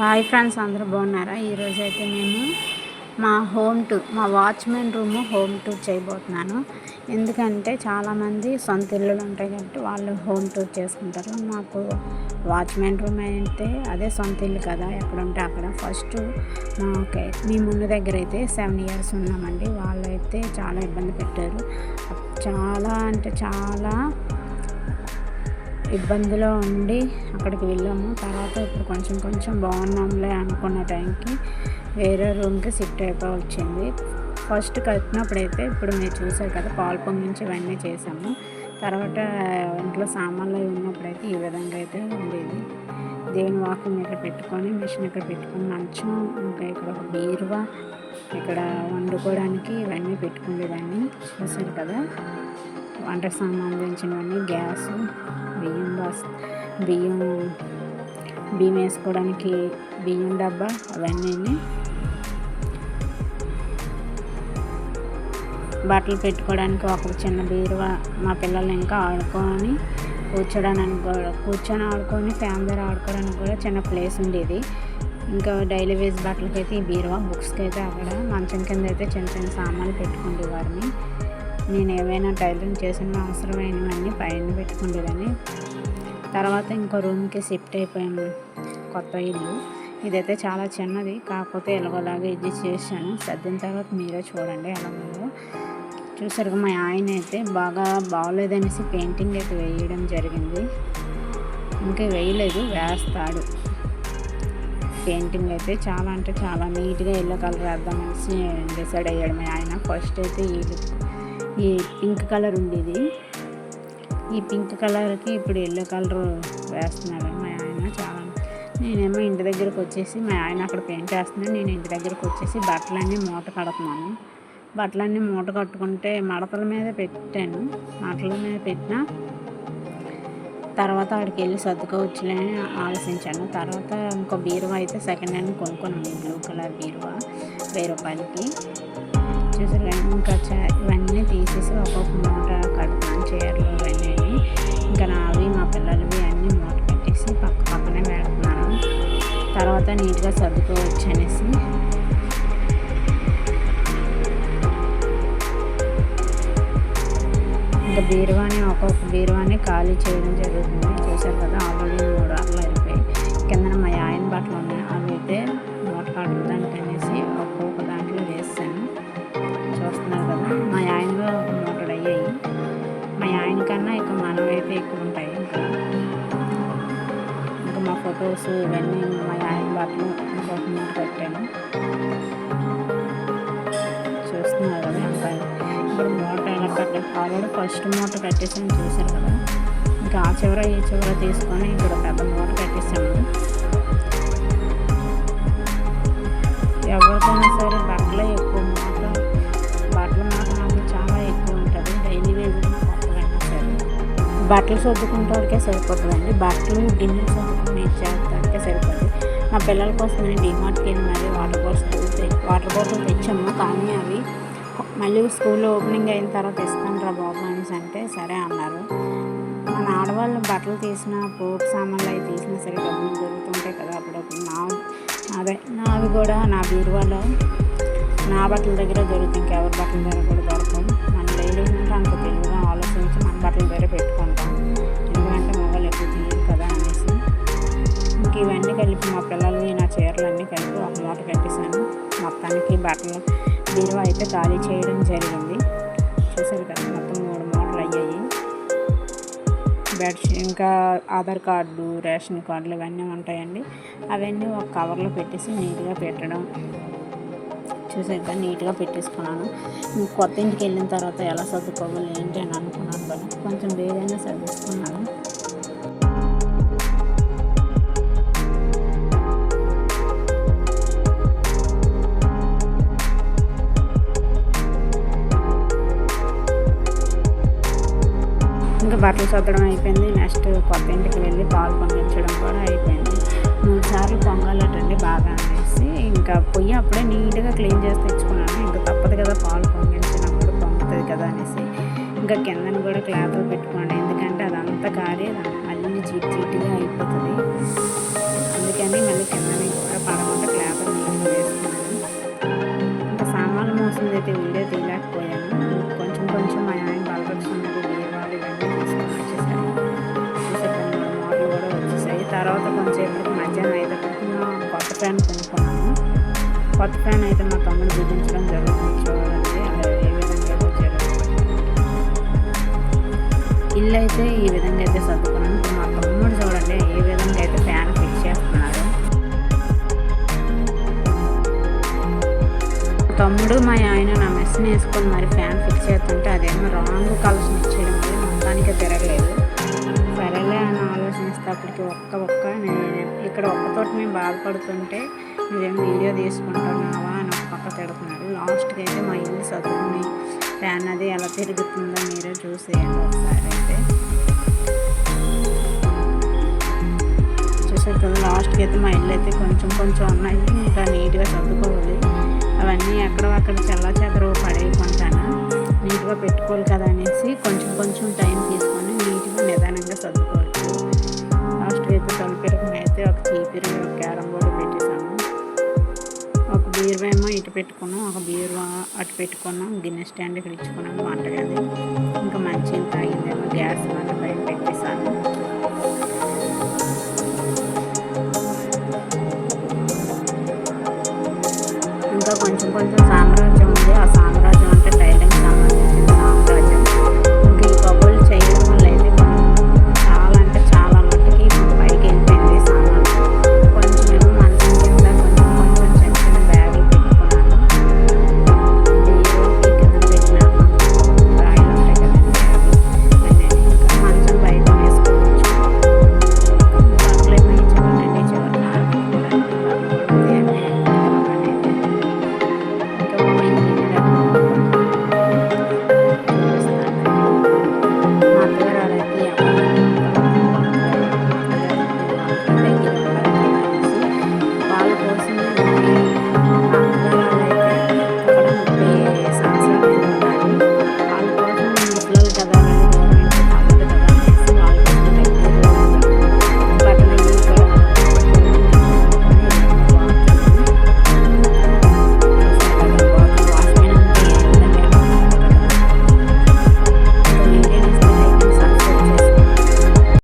Hi friends అందరూ బాగున్నారా? ఈరోజు అయితే మేము మా హోమ్ టూర్ మా వాచ్మెన్ రూమ్ హోమ్ టూర్ చేయబోతున్నాను. ఎందుకంటే చాలామంది సొంత ఇల్లులు ఉంటాయి కాబట్టి వాళ్ళు హోమ్ టూర్ చేసుకుంటారు. మాకు వాచ్మెన్ రూమ్ అయితే అదే సొంత ఇల్లు కదా ఎక్కడుంటే అక్కడ. ఫస్ట్ మాకే మీ ముందు దగ్గర అయితే సెవెన్ ఇయర్స్ ఉన్నామండి. వాళ్ళైతే చాలా ఇబ్బంది పెట్టారు. చాలా అంటే చాలా ఇబ్బందిలో ఉండి అక్కడికి వెళ్ళాము. తర్వాత ఇప్పుడు కొంచెం కొంచెం బాగున్నాంలే అనుకున్న టైంకి వేరే రూమ్కి షిఫ్ట్ అయిపోయి వచ్చింది ఫస్ట్ కట్టినప్పుడైతే ఇప్పుడు మీరు చూసారు కదా పాలు పొంగించి ఇవన్నీ చేసాము తర్వాత ఇంట్లో సామాన్లు అవి ఉన్నప్పుడైతే ఈ విధంగా అయితే ఉండేది. దేవుని వాకింగ్ ఇక్కడ పెట్టుకొని మిషన్ ఇక్కడ పెట్టుకుని మంచం ఇంకా ఇక్కడ ఒక బీరువా ఇక్కడ వండుకోవడానికి ఇవన్నీ పెట్టుకునేదాన్ని. చూసారు కదా. వంట సంబంధించినవన్నీ గ్యాస్ బియ్యం బస్ బియ్యం బియ్యం వేసుకోవడానికి బియ్యం డబ్బా అవన్నీ బట్టలు పెట్టుకోవడానికి ఒక చిన్న బీరువా మా పిల్లలు ఇంకా ఆడుకొని కూర్చోడానికి కూడా కూర్చొని ఆడుకొని ఫ్యామిలీ ఆడుకోవడానికి కూడా చిన్న ప్లేస్ ఉండేది. ఇంకా డైలీ వేస్ బట్టలకి అయితే ఈ బీరువా బుక్స్కి అయితే అక్కడ మంచం కింద అయితే చిన్న చిన్న సామాన్లు పెట్టుకునేవారిని నేను ఏమైనా టైలరింగ్ చేసిన అవసరమైనవన్నీ పైన పెట్టుకునేదాన్ని తర్వాత ఇంకో రూమ్కి షిఫ్ట్ అయిపోయాము కొత్త ఇల్లు. ఇదైతే చాలా చిన్నది. కాకపోతే ఎలాగోలాగా ఇది చేశాను. సర్దిన తర్వాత మీరే చూడండి ఎలా ఉందో. చూసారు మా ఆయన అయితే బాగా బాగోలేదనేసి పెయింటింగ్ అయితే వేయడం జరిగింది. ఇంకా వేయలేదు వేస్తాడు. పెయింటింగ్ అయితే చాలా అంటే చాలా నీట్గా ఎల్లో కలర్ వేద్దామనేసి డిసైడ్ అయ్యాడు మా ఆయన. ఫస్ట్ అయితే ఈ ఈ పింక్ కలర్ ఉండేది. ఈ పింక్ కలర్కి ఇప్పుడు ఎల్లో కలర్ వేస్తున్నాడు మా ఆయన చాలా. నేనేమో ఇంటి దగ్గరకు వచ్చేసి మా ఆయన అక్కడ పెయింట్ వేస్తున్నాను నేను ఇంటి దగ్గరకు వచ్చేసి బట్టలన్నీ మూట కడుతున్నాను. బట్టలన్నీ మూట కట్టుకుంటే మడతల మీద పెట్టాను. మడతల మీద పెట్టిన తర్వాత ఆడికి వెళ్ళి సర్దుకోవచ్చులే అని ఆలోచించాను. తర్వాత ఇంకో బీరువా అయితే సెకండ్ హ్యాండ్ కొనుక్కున్నాను బ్లూ కలర్ బీరువా వెయ్యి రూపాయలకి. చూసారు ఇంకా ఇవన్నీ తీసేసి ఒక్కొక్క మూట కడుతున్నాను చీరలు ఇవన్నీ ఇంకా నావి మా పిల్లలవి అన్నీ మూట పెట్టేసి పక్క పక్కనే పెడుతున్నాను తర్వాత నీట్గా సర్దుకోవచ్చు అనేసి ఇంకా బీరువాని ఒక్కొక్క బీరువాని ఖాళీ చేయడం జరుగుతుంది. చూసారు కదా ఆల్రెడీ మూడు అట్లా అయిపోయి కింద మా ఆయన బట్టలు ఉన్నాయి. అవి అయితే మూట కట్టడానికి ఇంకా ఇవన్నీ మా ఆయన బట్టలు ఇంకొక మూట పెట్టాను చూస్తున్నారు కదా ఇంకా ఇప్పుడు మూట ఎలా కట్టాలి ఆల్రెడీ ఫస్ట్ మూట కట్టేసాను చూసారు కదా. ఇంకా ఆ చివర ఈ చివర తీసుకొని ఇక్కడ పెద్ద మూట కట్టేసాము ఎవరికైనా సరే బట్టలే బట్టలు సర్దుకుంటే సరిపోతుందండి బట్టలు గిన్నెలు సర్దుకుని చేస్తానికే సరిపోతుంది. మా పిల్లల కోసం నేను డిమార్ట్కి వెళ్ళి మరి వాటర్ బాటిల్ వాటర్ బాటిల్ తెచ్చాము. కానీ అవి మళ్ళీ స్కూల్ ఓపెనింగ్ అయిన తర్వాత ఇస్తాను రా బాబు అనేసి అంటే సరే అన్నారు. మన ఆడవాళ్ళు బట్టలు తీసిన పోటు సామాన్లు అవి తీసినా సరే డబ్బులు దొరుకుతుంటాయి కదా అప్పుడప్పుడు. నా అదే నావి కూడా నా బీరువాలో నా బట్టల దగ్గర దొరుకుతాయి. ఇంకెవరి బట్టల దగ్గర ఖాళీ చేయడం జరిగింది. చూసారు కదా మొత్తం మూడు మోడల్ అయ్యాయి. బెడ్షీట్ ఇంకా ఆధార్ కార్డు రేషన్ కార్డులు ఇవన్నీ ఉంటాయండి. అవన్నీ ఒక కవర్లో పెట్టేసి నీట్గా పెట్టడం. చూసాక నీట్గా పెట్టేసుకున్నాను. కొత్త ఇంటికి వెళ్ళిన తర్వాత ఎలా సర్దుకోవాలి ఏంటి అని అనుకున్నాను కదా కొంచెం వేగంగా సర్దుకున్నాను బట్టలు సర్దడం అయిపోయింది. నెక్స్ట్ కొత్త ఇంటికి వెళ్ళి పాలు పొంగించడం కూడా అయిపోయింది. మూడు సార్లు పొంగాలటండి బాగా అనేసి. ఇంకా పొయ్యి అప్పుడే నీట్గా క్లీన్ చేసి తెచ్చుకున్నాను. ఇంకా తప్పదు కదా పాలు పొంగించినప్పుడు పొంగుతుంది కదా అనేసి. ఇంకా కిందన కూడా క్లాత్ పెట్టుకోండి. ఎందుకంటే అదంతా కారి మళ్ళీ చీటి చీటిగా అయిపోతుంది. అందుకని మళ్ళీ కిందని కూడా పడకుండా క్లాత్ వేసుకున్నాను. ఇంకా సామాన్లు మోసం అయితే ఉండేది కొత్త ఫ్యాన్ అయితే మా తమ్ముడు బిగించడం జరుగుతుంది చూడండి ఏ విధంగా అయితే ఇల్లు అయితే ఈ విధంగా అయితే సర్దుకున్నాను. మా తమ్ముడు చూడండి ఏ విధంగా అయితే ఫ్యాన్ ఫిక్స్ చేస్తున్నారు తమ్ముడు మా ఆయన నా మెస్ని వేసుకొని మరి ఫ్యాన్ ఫిక్స్ చేస్తుంటే అదేమో రాంగ్ కలర్స్ ఇచ్చేయడం వల్ల మొత్తానికి తిరగలేదు. సరేలే అని ఆలోచిస్తే అప్పటికి ఒక్క ఒక్క నేను ఇక్కడ ఒక్కతోటి మేము బాధపడుతుంటే నువ్వేం వీడియో తీసుకుంటున్నావా అని ఒక పక్క తిడుతున్నాడు. లాస్ట్కి అయితే మా ఇల్లు చదువుకుని ఫ్యాన్ అది ఎలా తిరుగుతుందో మీరే చూసేయండి ఒకసారి అయితే. చూసారు కదా లాస్ట్కి అయితే మా ఇల్లు అయితే కొంచెం కొంచెం ఉన్నాయి. ఇంకా నీట్గా సర్దుకోవాలి. అవన్నీ ఎక్కడో అక్కడ చల్ల చెదరు పడేయకుంటాను నీట్గా పెట్టుకోవాలి కదా అనేసి కొంచెం కొంచెం టైం తీసుకొని నీట్గా నిదానంగా సర్దుకోవచ్చు లాస్ట్కి అయితే తొలిపెరుకుని అయితే ఒక చీపిరి ఒక క్యారం బోర్డు పెట్టేసి బీరువా ఏమో ఇటు పెట్టుకున్నాం ఒక బీరువా అటు పెట్టుకున్నాం గిన్నె స్టాండ్ ఇక్కడ ఇచ్చుకున్నాం వంటగది. ఇంకా మంచిగా తాగిందేమో గ్యాస్ మన పైన పెట్టేసాను ఇంకా కొంచెం కొంచెం సామ్రాజ్యం ఉంది ఆ సామ్రాజ్యం